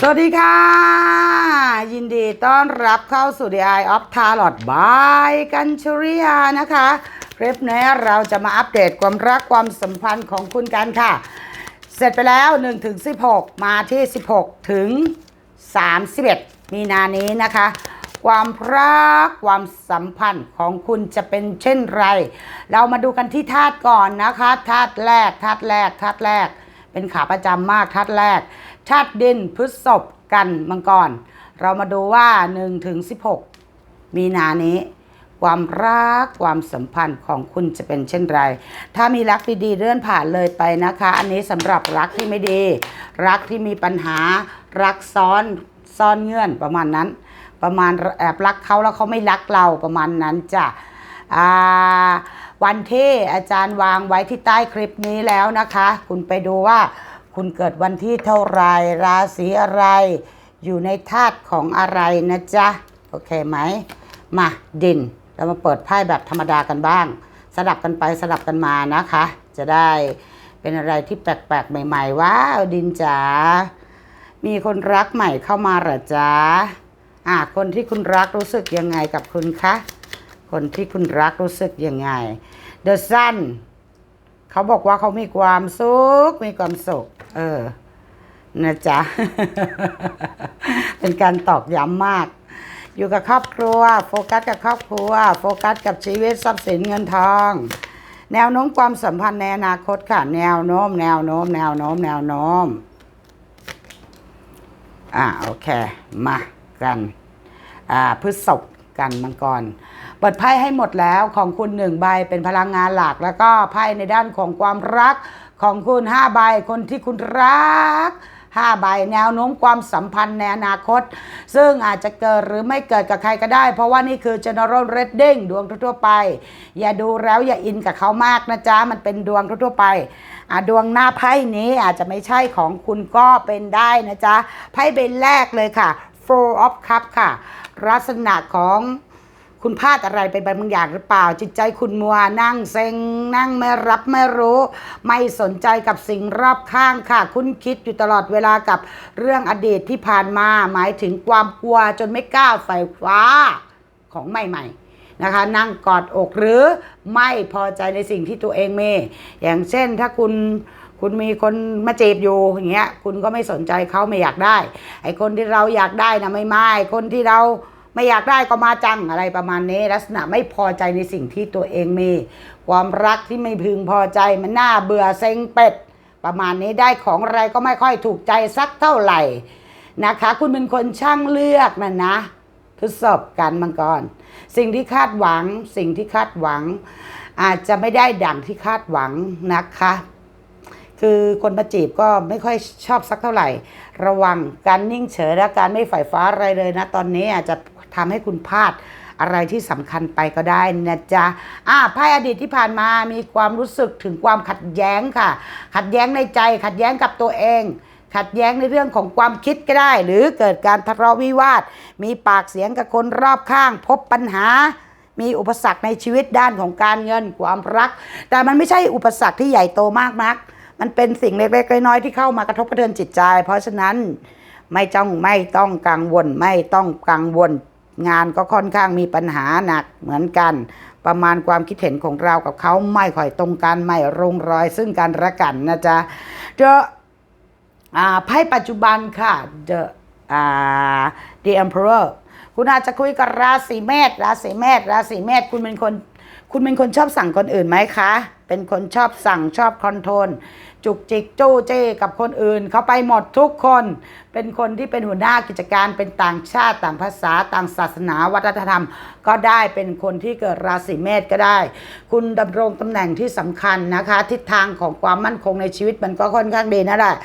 สวัสดีค่ะ ยินดีต้อนรับเข้าสู่ The Eye of Tarot by กัญชริยานะคะคลิปนี้เราจะมาอัปเดตความรักความสัมพันธ์ของคุณกันค่ะ เสร็จไปแล้ว1ถึง16 มาที่ 16 ถึง 31 มีนานี้นะคะ ความรักความสัมพันธ์ของคุณจะเป็นเช่นไร เรามาดูกันที่ธาตุก่อนนะคะธาตุแรกธาตุแรกธาตุแรก เป็นขาประจำมากธาตุแรก ธาตุดินพฤษภกันมังกร เรามาดูว่า1ถึง16 มีนานี้ ความรักความสัมพันธ์ของคุณจะเป็นเช่นไร ถ้ามีรักดีๆเลื่อนผ่านเลยไปนะคะ อันนี้สำหรับรักที่ไม่ดี รักที่มีปัญหา รักซ้อนซ่อนเงื่อนประมาณนั้น ประมาณแอบรักเขาแล้วเขาไม่รักเราประมาณนั้นจ้ะวันที่อาจารย์วางไว้ที่ใต้คลิปนี้แล้วนะคะ คุณไปดูว่า คุณเกิดวันที่เท่าไรราศีอะไร อยู่ในธาตุของอะไรนะจ๊ะ โอเคไหม มาดิน เรามาเปิดไพ่แบบธรรมดากันบ้าง สลับกันไปสลับกันมานะคะ จะได้เป็นอะไรที่แปลกๆ ใหม่ ๆ ว้าวดินจ๋า มีคนรักใหม่เข้ามาหรอจ๊ะอ่าคนที่คุณรักรู้สึกยังไงกับคุณคะ คนที่คุณรักรู้สึกยังไง The Sun เขาบอกว่าเขามีความสุขมีความสุข เออ นะจ๊ะ เป็นการตอกย้ำมาก อยู่กับครอบครัว โฟกัสกับครอบครัว โฟกัสกับชีวิตทรัพย์สินเงินทอง แนวโน้มความสัมพันธ์ในอนาคตค่ะ แนวโน้ม แนวโน้ม แนวโน้ม แนวโน้ม อ่าโอเค มากัน อ่าพฤษภกันมังกร ปิดไพ่ให้หมดแล้วของคุณหนึ่งใบเป็นพลังงานหลัก แล้วก็ไพ่ในด้านของความรักของคุณห้าใบคนที่คุณรักห้าใบแนวโน้มความสัมพันธ์ในอนาคต ซึ่งอาจจะเกิดหรือไม่เกิดกับใครก็ได้ เพราะว่านี่คือ general reading ดวงทั่วๆไป อย่าดูแล้วอย่าอินกับเขามากนะจ๊ะ มันเป็นดวงทั่วๆไปดวงหน้าไพ่นี้อาจจะไม่ใช่ของคุณก็เป็นได้นะจ๊ะ ไพ่ใบแรกเลยค่ะ four of cup ค่ะลักษณะของ คุณพลาดอะไรไปบางอย่างหรือเปล่า จิตใจคุณมัวนั่งเซ็งนั่งไม่รับไม่รู้ ไม่สนใจกับสิ่งรอบข้างค่ะ คุณคิดอยู่ตลอดเวลากับเรื่องอดีตที่ผ่านมา หมายถึงความกลัวจนไม่กล้าไฟฟ้าของใหม่ ๆนะคะนั่งกอดอกหรือไม่พอใจในสิ่งที่ตัวเองมีอย่างเช่นถ้าคุณคุณมีคนมาจีบอยู่อย่างเงี้ยคุณก็ไม่สนใจเขาไม่อยากได้ ไอ้คนที่เราอยากได้นะไม่ไม่คนที่เรา ไม่อยากได้ก็มาจังอะไรประมาณนี้ ลักษณะไม่พอใจในสิ่งที่ตัวเองมี ความรักที่ไม่พึงพอใจมันน่าเบื่อเซ็งเป็ด ประมาณนี้ได้ของอะไรก็ไม่ค่อยถูกใจสักเท่าไหร่นะคะ คุณเป็นคนช่างเลือกนะนะทดสอบกันมังกร สิ่งที่คาดหวัง สิ่งที่คาดหวัง อาจจะไม่ได้ดังที่คาดหวังนะคะ คือคนมาจีบก็ไม่ค่อยชอบสักเท่าไหร่ ระวังการนิ่งเฉยและการไม่ฝ่ายฟ้าอะไรเลยนะ ตอนนี้อาจจะ ทำให้คุณพลาดอะไรที่สำคัญไปก็ได้นะจ๊ะอ่าไพ่อดีตที่ผ่านมามีความรู้สึกถึงความขัดแย้งค่ะ ขัดแย้งในใจ ขัดแย้งกับตัวเองขัดแย้งในเรื่องของความคิดก็ได้ หรือเกิดการทะเลาะวิวาท มีปากเสียงกับคนรอบข้าง พบปัญหา มีอุปสรรคในชีวิตด้านของการเงินความรัก แต่มันไม่ใช่อุปสรรคที่ใหญ่โตมากนัก มันเป็นสิ่งเล็กๆน้อยๆที่เข้ามากระทบกระเทือนจิตใจ เพราะฉะนั้นไม่ต้องไม่ต้องกังวลไม่ต้องกังวล งานก็ค่อนข้างมีปัญหาหนักเหมือนกัน ประมาณความคิดเห็นของเรากับเขาไม่ค่อยตรงกันไม่รงรอย ซึ่งกันและกันนะจ๊ะเจออ่าไพ่ปัจจุบันค่ะ The อ่า The Emperor คุณอาจจะคุยกับราศีเมษราศีเมษราศีเมษคุณเป็นคน คุณเป็นคนชอบสั่งคนอื่นไหมคะ เป็นคนชอบสั่งชอบคอนโทรล จุกจิกจู้เจ้กับคนอื่น เขาไปหมดทุกคน เป็นคนที่เป็นหัวหน้ากิจการเป็นต่างชาติต่างภาษาต่างศาสนาวัฒนธรรม ก็ได้เป็นคนที่เกิดราศีเมษก็ได้ คุณดำรงตำแหน่งที่สำคัญนะคะ ทิศทางของความมั่นคงในชีวิตมันก็ค่อนข้างดีนั่นแหละ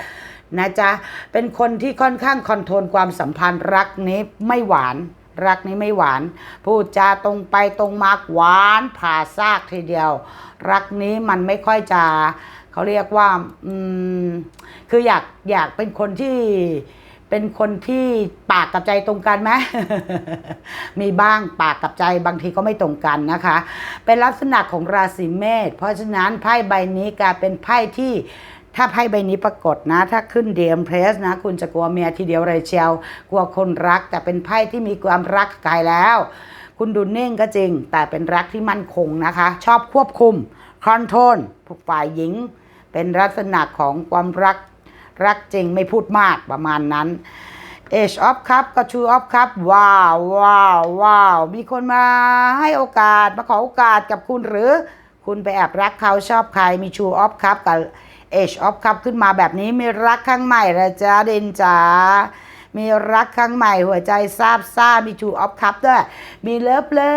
นะจ๊ะเป็นคนที่ค่อนข้างคอนโทรลความสัมพันธ์รักนี้ไม่หวานรักนี้ไม่หวาน พูดจาตรงไปตรงมาหวานผ่าซากทีเดียว รักนี้มันไม่ค่อยจะ เขาเรียกว่าอืมคืออยากอยากเป็นคนที่เป็นคนที่ปากกับใจตรงกันไหมมีบ้างปากกับใจบางทีก็ไม่ตรงกันนะคะ เป็นลักษณะของราศีเมษเพราะฉะนั้นไพ่ใบนี้กลายเป็นไพ่ที่ถ้าไพ่ใบนี้ปรากฏนะ ถ้าขึ้นเดียมเพรสนะ คุณจะกลัวเมียทีเดียวเลยเชียวกลัวคนรัก แต่เป็นไพ่ที่มีความรักกายแล้ว คุณดูนิ่งก็จริง แต่เป็นรักที่มั่นคงนะคะ ชอบควบคุมคอนโทรลฝ่ายหญิง เป็นลักษณะของความรักรักจริงไม่พูดมากประมาณนั้น Age of Cup กับ Two of Cup ว้าวว้าวว้าวมีคนมาให้โอกาสมาขอโอกาสกับคุณหรือคุณไปแอบรักเขาชอบใครมี Two of Cup กับ Age of Cup ขึ้นมาแบบนี้มีรักครั้งใหม่ละจ้าเดนจ๋ามีรักครั้งใหม่หัวใจซาบซ่ามี Two of Cup ด้วย มีเลิฟเลิ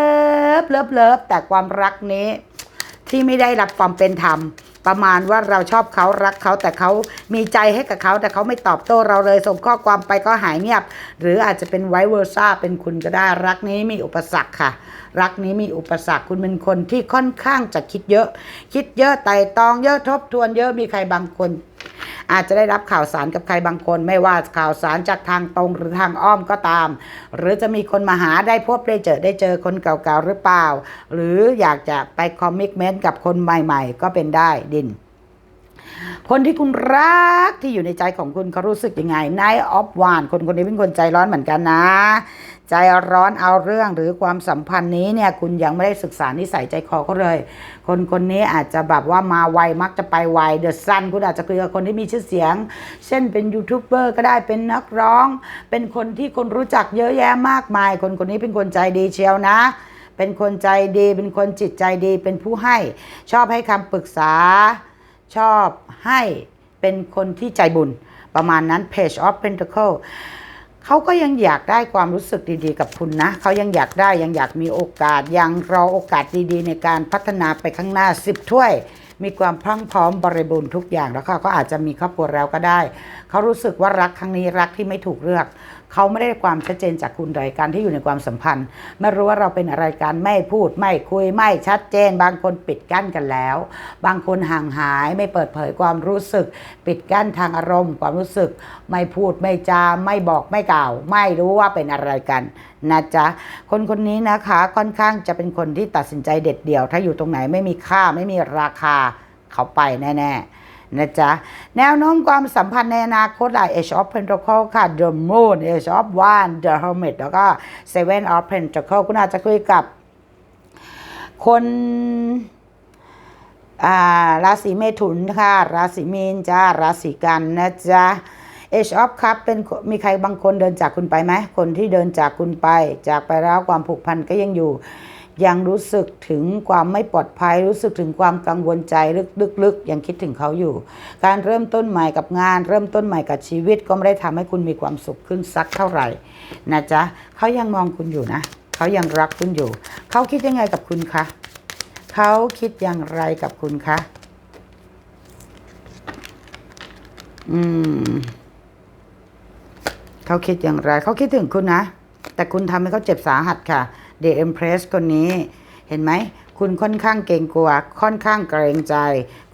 ฟเลิฟเลิฟแต่ความรักนี้ที่ไม่ได้รับความเป็นธรรม ประมาณว่าเราชอบเขารักเขาแต่เขามีใจให้กับเขาแต่เขาไม่ตอบโต้เราเลยส่งข้อความไปก็หายเงียบ หรืออาจจะเป็นไวเวอร์ซ่าเป็นคุณก็ได้รักนี้มีอุปสรรคค่ะ รักนี้มีอุปสรรคคุณเป็นคนที่ค่อนข้างจะคิดเยอะ คิดเยอะไต่ตองเยอะทบทวนเยอะมีใครบางคนอาจจะได้รับข่าวสารกับใครบางคน ไม่ว่าข่าวสารจากทางตรงหรือทางอ้อมก็ตาม หรือจะมีคนมาหาได้พบได้เจอได้เจอคนเก่าๆหรือเปล่า หรืออยากจะไปคอมมิชเมนต์กับคนใหม่ ๆ ก็เป็นได้ดิน คนที่คุณรักที่อยู่ในใจของคุณเขารู้สึกยังไงนายออฟวานคนคนนี้เป็นคนใจร้อนเหมือนกันนะ ใจร้อนเอาเรื่องหรือความสัมพันธ์นี้เนี่ยคุณยังไม่ได้ศึกษานิสัยใจคอเขาเลย คนคนนี้อาจจะแบบว่ามาไวมักจะไปไวเดอะซันคุณอาจจะคุยกับคนที่มีชื่อเสียง เช่นเป็นยูทูบเบอร์ก็ได้เป็นนักร้อง เป็นคนที่คนรู้จักเยอะแยะมากมาย คนคนนี้เป็นคนใจดีเชียวนะเป็นคนใจดี เป็นคนจิตใจดี เป็นผู้ให้ ชอบให้คำปรึกษา ชอบให้เป็นคนที่ใจบุญ ประมาณนั้น Page of Pentacle เขาก็ยังอยากได้ความรู้สึกดีๆกับคุณนะ เขายังอยากได้ยังอยากมีโอกาส ยังรอโอกาสดีๆ ในการพัฒนาไปข้างหน้า10ถ้วย มีความพรั่งพร้อมบริบูรณ์ทุกอย่างแล้วเขาก็อาจจะมีครอบครัวแล้วก็ได้ เขารู้สึกว่ารักครั้งนี้รักที่ไม่ถูกเลือก เขาไม่ได้ความชัดเจนจากคุณเลยการที่อยู่ในความสัมพันธ์ ไม่รู้ว่าเราเป็นอะไรกันไม่พูดไม่คุยไม่ชัดเจน บางคนปิดกั้นกันแล้ว บางคนห่างหายไม่เปิดเผยความรู้สึก ปิดกั้นทางอารมณ์ ความรู้สึก ไม่พูดไม่จาไม่บอกไม่กล่าว ไม่รู้ว่าเป็นอะไรกันนะจ๊ะคนคนนี้นะคะค่อนข้างจะเป็นคนที่ตัดสินใจเด็ดเดี่ยว ถ้าอยู่ตรงไหนไม่มีค่าไม่มีราคาเขาไปแน่ ๆ นะจ๊ะ แนวโน้มความสัมพันธ์ในอนาคตหลาย Age of Pentacle ค่ะ The Moon Age of One The Hermit แล้วก็ Seven of Pentacle คุณอาจจะคุยกับคนอ่าราศีเมถุนค่ะ ราศีมีนจ้า ราศีกันนะจ๊ะ Age of Cup เป็นมีใครบางคนเดินจากคุณไปไหมคนที่เดินจากคุณไป จากไปแล้วความผูกพันก็ยังอยู่ ยังรู้สึกถึงความไม่ปลอดภัย รู้สึกถึงความกังวลใจลึกๆยังคิดถึงเขาอยู่ การเริ่มต้นใหม่กับงาน เริ่มต้นใหม่กับชีวิตก็ไม่ได้ทำให้คุณมีความสุขขึ้นสักเท่าไหร่นะจ๊ะเขายังมองคุณอยู่นะ เขายังรักคุณอยู่ เขาคิดยังไงกับคุณคะเขาคิดอย่างไรกับคุณคะอืมเขาคิดอย่างไร เขาคิดถึงคุณนะ แต่คุณทำให้เขาเจ็บสาหัสค่ะ เด e อ็มเพรสคนนี้เห็นไหม คุณค่อนข้างเกรงกลัว ค่อนข้างเกรงใจ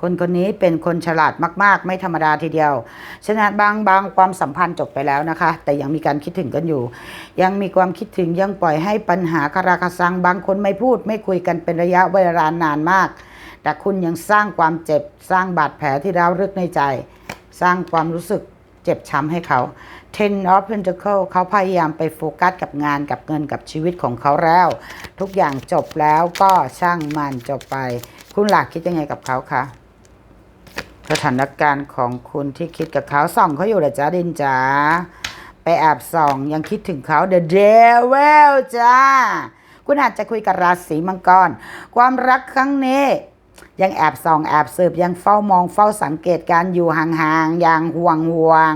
คนคนนี้เป็นคนฉลาดมาก ๆ ไม่ธรรมดาทีเดียว ฉะนั้นบางบางความสัมพันธ์จบไปแล้วนะคะ แต่ยังมีการคิดถึงกันอยู่ ยังมีความคิดถึงยังปล่อยให้ปัญหาคาราคาซัง บางคนไม่พูด ไม่คุยกันเป็นระยะเวลานานมาก แต่คุณยังสร้างความเจ็บ สร้างบาดแผลที่ร้าวลึกในใจ สร้างความรู้สึกเจ็บช้ำให้เขา Ten of Pentacle เขาพยายามไปโฟกัสกับงานกับเงินกับชีวิตของเขาแล้ว ทุกอย่างจบแล้วก็ช่างมันจบไป คุณหลักคิดยังไงกับเขาคะสถานการณ์ของคุณที่คิดกับเขาส่องเขาอยู่หรอจ้าดินจ๋าไปแอบส่องยังคิดถึงเขา The Devil จ้า คุณอาจจะคุยกับราศีมังกร ความรักครั้งนี้ ยังแอบส่องแอบสืบยังเฝ้ามองเฝ้าสังเกตการอยู่ห่างๆอย่างห่วงห่วง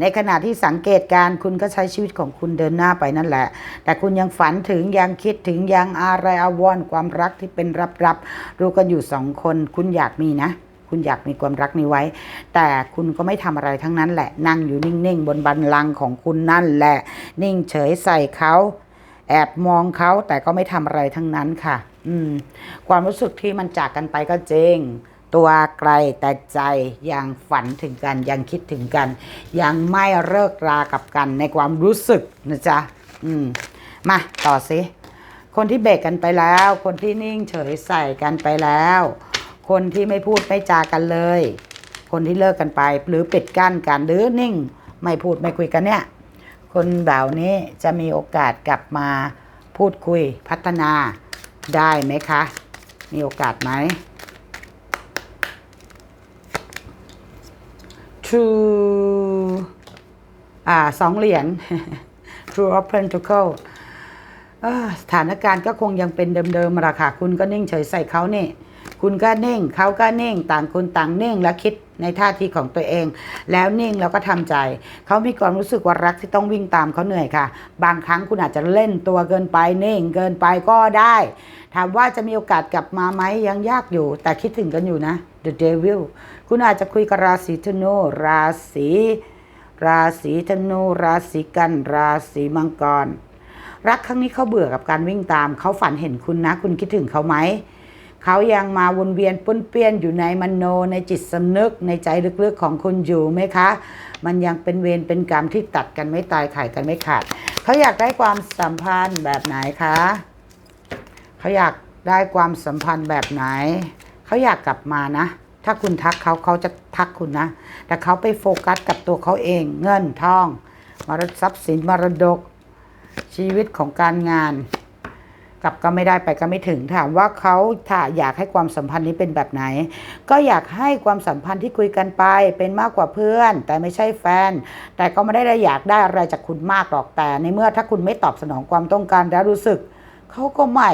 ในขณะที่สังเกตการคุณก็ใช้ชีวิตของคุณเดินหน้าไปนั่นแหละ แต่คุณยังฝันถึงยังคิดถึงยังอะไรอาวรความรักที่เป็นรับๆรู้กันอยู่สองคนคุณอยากมีนะคุณอยากมีความรักนี้ไว้ แต่คุณก็ไม่ทำอะไรทั้งนั้นแหละ นั่งอยู่นิ่งๆ บนบันลังของคุณนั่นแหละ นิ่งเฉยใส่เขา แอบมองเขาแต่ก็ไม่ทำอะไรทั้งนั้นค่ะ ความรู้สึกที่มันจากกันไปก็จริง ตัวไกลแต่ใจยังฝันถึงกันยังคิดถึงกัน ยังไม่เลิกรากับกันในความรู้สึกนะจ๊ะอืมมาต่อสิคนที่เบรกกันไปแล้ว คนที่นิ่งเฉยใส่กันไปแล้ว คนที่ไม่พูดไม่จากันเลย คนที่เลิกกันไป หรือปิดกั้นกันหรือนิ่ง ไม่พูดไม่คุยกันเนี่ย คนเหล่านี้จะมีโอกาสกลับมาพูดคุยพัฒนา ได้ไหมคะ มีโอกาสไหม True อ่าสองเหรียญ True of Pentacle สถานการณ์ก็คงยังเป็นเดิมๆมาคาคุณก็นิ่งเฉยใส่เขาเนี่ คุณก็นิ่งเขาก็นิ่งต่างคนต่างนิ่งและคิดในท่าทีของตัวเอง แล้วนิ่งแล้วก็ทำใจ เขามีความรู้สึกว่ารักที่ต้องวิ่งตามเขาเหนื่อยค่ะ บางครั้งคุณอาจจะเล่นตัวเกินไปนิ่งเกินไปก็ได้ ถามว่าจะมีโอกาสกลับมาไหมยังยากอยู่ แต่คิดถึงกันอยู่นะ The Devil คุณอาจจะคุยกับราศีธนูราศีราศีธนูราศีกัน ราศีมังกร รักครั้งนี้เขาเบื่อกับการวิ่งตาม เขาฝันเห็นคุณนะ คุณคิดถึงเขาไหม เขายังมาวนเวียนปุ้นเปี้ยนอยู่ในมโนในจิตสำนึกในใจลึกๆของคุณอยู่ไหมคะ มันยังเป็นเวรเป็นกรรมที่ตัดกันไม่ตายขายกันไม่ขาด เขาอยากได้ความสัมพันธ์แบบไหนคะ เขาอยากได้ความสัมพันธ์แบบไหน เขาอยากกลับมานะ ถ้าคุณทักเขาเขาจะทักคุณนะ แต่เขาไปโฟกัสกับตัวเขาเองเงินทองมรดทรัพย์สินมรดกชีวิตของการงาน กลับก็ไม่ได้ไปก็ไม่ถึงถามว่าเขาถ้าอยากให้ความสัมพันธ์นี้เป็นแบบไหน ก็อยากให้ความสัมพันธ์ที่คุยกันไปเป็นมากกว่าเพื่อน แต่ไม่ใช่แฟน แต่ก็ไม่ได้อยากได้อะไรจากคุณมากหรอกแต่ ในเมื่อถ้าคุณไม่ตอบสนองความต้องการและรู้สึกเขาก็ไม่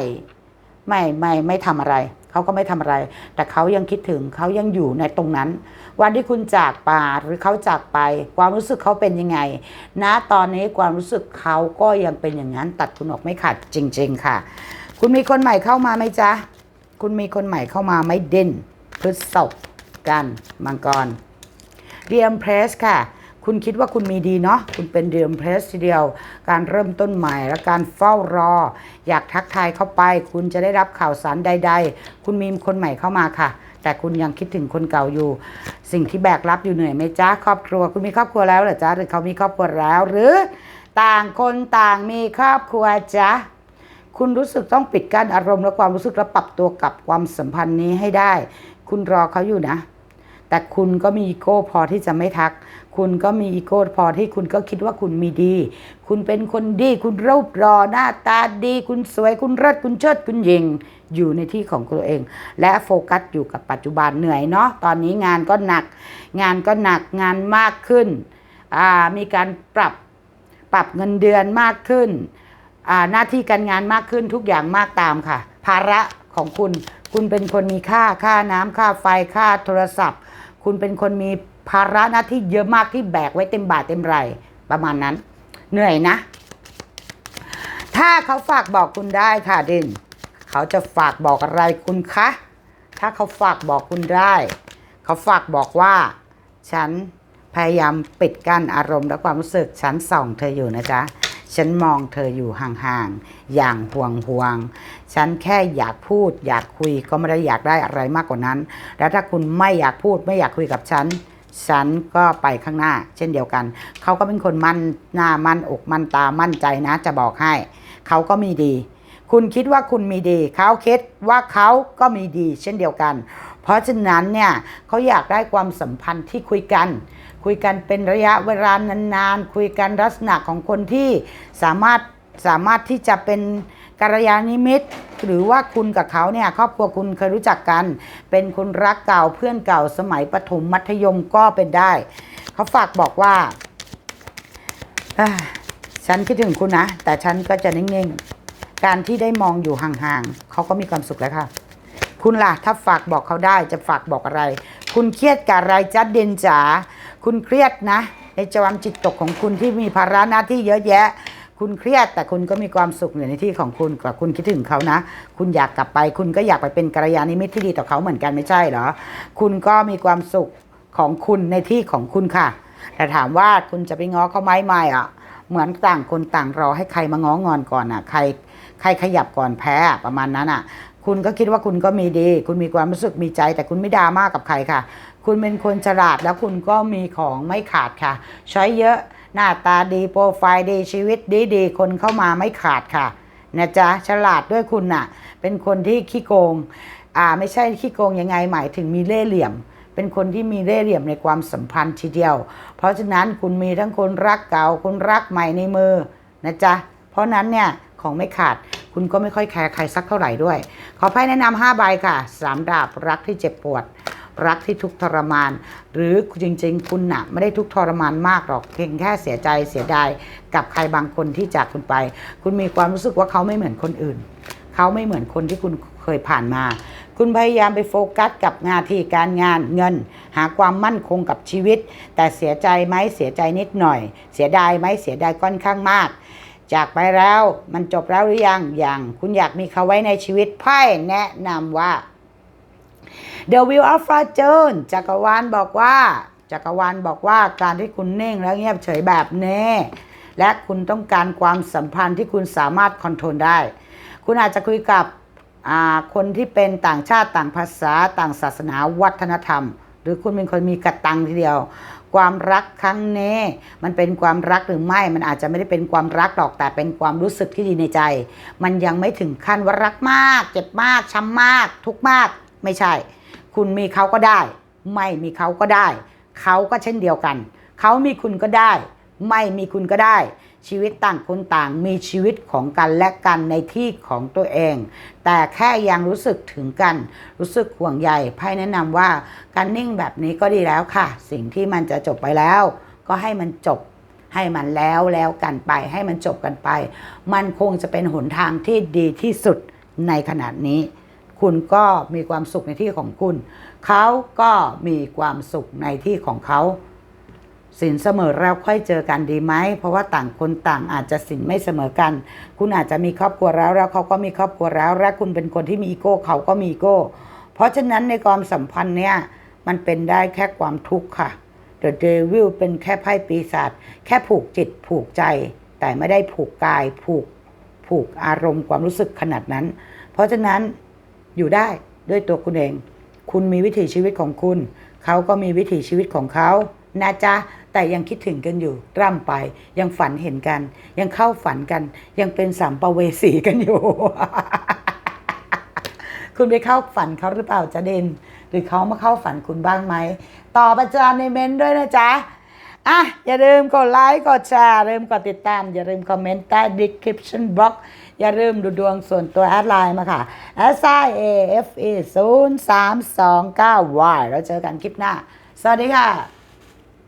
ไม่ไม่ไม่ทำอะไร เขาก็ไม่ทำอะไร แต่เขายังคิดถึงเขายังอยู่ในตรงนั้น วันที่คุณจากป่าหรือเขาจากไป ความรู้สึกเขาเป็นยังไงณตอนนี้ความรู้สึกเขาก็ยังเป็นอย่างนั้น ตัดคุณออกไม่ขาดจริง ๆ ค่ะ คุณมีคนใหม่เข้ามาไหมจ๊ะคุณมีคนใหม่เข้ามาไหม่เด่นพฤษภกันมังกรเรียมเพรสค่ะ คุณคิดว่าคุณมีดีเนาะคุณเป็นเรียมเพรสทีเดียว การเริ่มต้นใหม่และการเฝ้ารอ อยากทักทายเข้าไป คุณจะได้รับข่าวสารใด ๆ คุณมีคนใหม่เข้ามาค่ะ แต่คุณยังคิดถึงคนเก่าอยู่ สิ่งที่แบกรับอยู่เหนื่อยไหมจ๊ะครอบครัว คุณมีครอบครัวแล้วหรือจ๊ะหรือเขามีครอบครัวแล้ว หรือ ต่างคนต่างมีครอบครัวจ๊ะคุณรู้สึกต้องปิดกั้นอารมณ์และความรู้สึกและปรับตัวกับความสัมพันธ์นี้ให้ได้ คุณรอเขาอยู่นะ แต่คุณก็มีอีโก้พอที่จะไม่ทัก คุณก็มีอีโก้พอที่คุณก็คิดว่าคุณมีดี คุณเป็นคนดี คุณรูปรอหน้าตาดี คุณสวย คุณเลิศคุณเชิด คุณยิง อยู่ในที่ของตัวเอง และโฟกัสอยู่กับปัจจุบันเหนื่อยเนาะ ตอนนี้งานก็หนัก งานก็หนัก งานมากขึ้น มีการปรับ ปรับเงินเดือนมากขึ้น หน้าที่การงานมากขึ้นทุกอย่างมากตามค่ะ ภาระของคุณ คุณเป็นคนมีค่า ค่าน้ำค่าไฟ ค่าโทรศัพท์ คุณเป็นคนมีภาระหน้าที่เยอะมากที่แบกไว้เต็มบาทเต็มไหลประมาณนั้น เหนื่อยนะ ถ้าเขาฝากบอกคุณได้ค่ะดิน เขาจะฝากบอกอะไรคุณคะ ถ้าเขาฝากบอกคุณได้ เขาฝากบอกว่า ฉันพยายามปิดกั้นอารมณ์และความรู้สึก ฉันส่องเธออยู่นะจ๊ะ ฉันมองเธออยู่ห่างๆ อย่างห่วงห่วง ฉันแค่อยากพูด อยากคุยก็ไม่ได้อยากได้อะไรมากกว่านั้น แล้วถ้าคุณไม่อยากพูดไม่อยากคุยกับฉันฉันก็ไปข้างหน้า เช่นเดียวกัน เขาก็เป็นคนมั่นหน้ามั่นอกมั่นตามั่นใจนะ จะบอกให้ เขาก็มีดี คุณคิดว่าคุณมีดี เขาคิดว่าเขาก็มีดี เช่นเดียวกัน เพราะฉะนั้นเนี่ยเขาอยากได้ความสัมพันธ์ที่คุยกัน คุยกันเป็นระยะเวลานานๆ คุยกันลักษณะของคนที่สามารถสามารถที่จะเป็น กัลยาณิมิตร หรือว่าคุณกับเขาเนี่ยครอบครัวคุณเคยรู้จักกัน เป็นคนรักเก่าเพื่อนเก่าสมัยประถมมัธยมก็เป็นได้ เขาฝากบอกว่าฉันคิดถึงคุณนะ แต่ฉันก็จะนิ่งๆ การที่ได้มองอยู่ห่างๆเขาก็มีความสุขแล้วค่ะ คุณล่ะถ้าฝากบอกเขาได้จะฝากบอกอะไร คุณเครียดกับอะไรจัดเดนจ๋าคุณเครียดนะ ในจวามจิตตกของคุณที่มีภาระหน้าที่เยอะแยะ คุณเครียดแต่คุณก็มีความสุขอยู่ในที่ของคุณกับคุณคิดถึงเขานะ คุณอยากกลับไป คุณก็อยากไปเป็นกัลยาณิมิตรที่ดีต่อเขาเหมือนกันไม่ใช่เหรอ คุณก็มีความสุขของคุณในที่ของคุณค่ะ แต่ถามว่าคุณจะไปง้อเขาไหมไม่อะ เหมือนต่างคนต่างรอให้ใครมาง้องอนก่อนอะ ใครใครขยับก่อนแพ้ประมาณนั้นอะ คุณก็คิดว่าคุณก็มีดี คุณมีความรู้สึกมีใจ แต่คุณไม่ดราม่ากับใครค่ะ คุณเป็นคนฉลาดแล้วคุณก็มีของไม่ขาดค่ะ ใช้เยอะ หน้าตาดีโปรไฟล์ดีชีวิตดีดีคนเข้ามาไม่ขาดค่ะนะจ๊ะฉลาดด้วยคุณน่ะ เป็นคนที่ขี้โกง อ่าไม่ใช่ขี้โกงยังไงหมายถึงมีเล่ห์เหลี่ยม เป็นคนที่มีเล่ห์เหลี่ยมในความสัมพันธ์ทีเดียว เพราะฉะนั้นคุณมีทั้งคนรักเก่าคนรักใหม่ในมือนะจ๊ะเพราะนั้นเนี่ยของไม่ขาดคุณก็ไม่ค่อยแคร์ใครสักเท่าไหร่ด้วย ขอไพ่แนะนำห้าใบค่ะสามดาบรักที่เจ็บปวด รักที่ทุกทรมาน หรือจริง ๆ คุณน่ะไม่ได้ทุกทรมานมากหรอกเพียงแค่เสียใจเสียดายกับใครบางคนที่จากคุณไป คุณมีความรู้สึกว่าเขาไม่เหมือนคนอื่น เขาไม่เหมือนคนที่คุณเคยผ่านมา คุณพยายามไปโฟกัสกับงานที่การงานเงิน หาความมั่นคงกับชีวิต แต่เสียใจไหมเสียใจนิดหน่อย เสียดายไหมเสียดายค่อนข้างมาก จากไปแล้วมันจบแล้วหรือยังยังคุณอยากมีเขาไว้ในชีวิตไพ่แนะนำว่า The Wheel of Fortune จักรวาลบอกว่า จักรวาลบอกว่าการที่คุณนิ่งแล้วเงียบเฉยแบบนี้และคุณต้องการความสัมพันธ์ที่คุณสามารถคอนโทรลได้ คุณอาจจะคุยกับคนที่เป็นต่างชาติต่างภาษาต่างศาสนาวัฒนธรรม หรือคุณเป็นคนมีกระตังทีเดียว ความรักครั้งนี้มันเป็นความรักหรือไม่ มันอาจจะไม่ได้เป็นความรักหรอกแต่เป็นความรู้สึกที่ดีในใจ มันยังไม่ถึงขั้นว่ารักมาก เจ็บมากช้ำมาก ทุกมาก ไม่ใช่ คุณมีเขาก็ได้ ไม่มีเขาก็ได้ เขาก็เช่นเดียวกัน เขามีคุณก็ได้ ไม่มีคุณก็ได้ ชีวิตต่างคนต่างมีชีวิตของกันและกันในที่ของตัวเอง แต่แค่ยังรู้สึกถึงกัน รู้สึกห่วงใยไพ่แนะนำว่าการนิ่งแบบนี้ก็ดีแล้วค่ะ สิ่งที่มันจะจบไปแล้ว ก็ให้มันจบให้มันแล้วแล้วกันไปให้มันจบกันไป มันคงจะเป็นหนทางที่ดีที่สุดในขณะนี้ คุณก็มีความสุขในที่ของคุณ เขาก็มีความสุขในที่ของเขาสินเสมอแล้วค่อยเจอกันดีไหม เพราะว่าต่างคนต่างอาจจะสินไม่เสมอกัน คุณอาจจะมีครอบครัวแล้วแล้วเขาก็มีครอบครัวแล้วและคุณเป็นคนที่มีอีโก้เขาก็มีอีโก้ เพราะฉะนั้นในความสัมพันธ์เนี่ยมันเป็นได้แค่ความทุกข์ค่ะ The Devil เป็นแค่ไพ่ปีศาจแค่ผูกจิตผูกใจ แต่ไม่ได้ผูกกายผูกผูกอารมณ์ความรู้สึกขนาดนั้น เพราะฉะนั้น อยู่ได้ด้วยตัวคุณเอง คุณมีวิถีชีวิตของคุณ เขาก็มีวิถีชีวิตของเขานะจ๊ะแต่ยังคิดถึงกันอยู่ร่ำไป ยังฝันเห็นกัน ยังเข้าฝันกัน ยังเป็นสามปเวสีกันอยู่ คุณไปเข้าฝันเขาหรือเปล่าจ๊ะเดนหรือเขามาเข้าฝันคุณบ้างไหมตอบอาจารย์ในเมนต์ด้วยนะจ๊ะอะอย่าลืมกดไลค์กดแชร์อย่าลืมกดติดตาม อย่าลืมคอมเมนต์ใต้ description box อย่าลืมดูดวงส่วนตัวแอดไลน์มาค่ะ s i a f e 0 3 2 9 y แล้วเจอกันคลิปหน้า สวัสดีค่ะ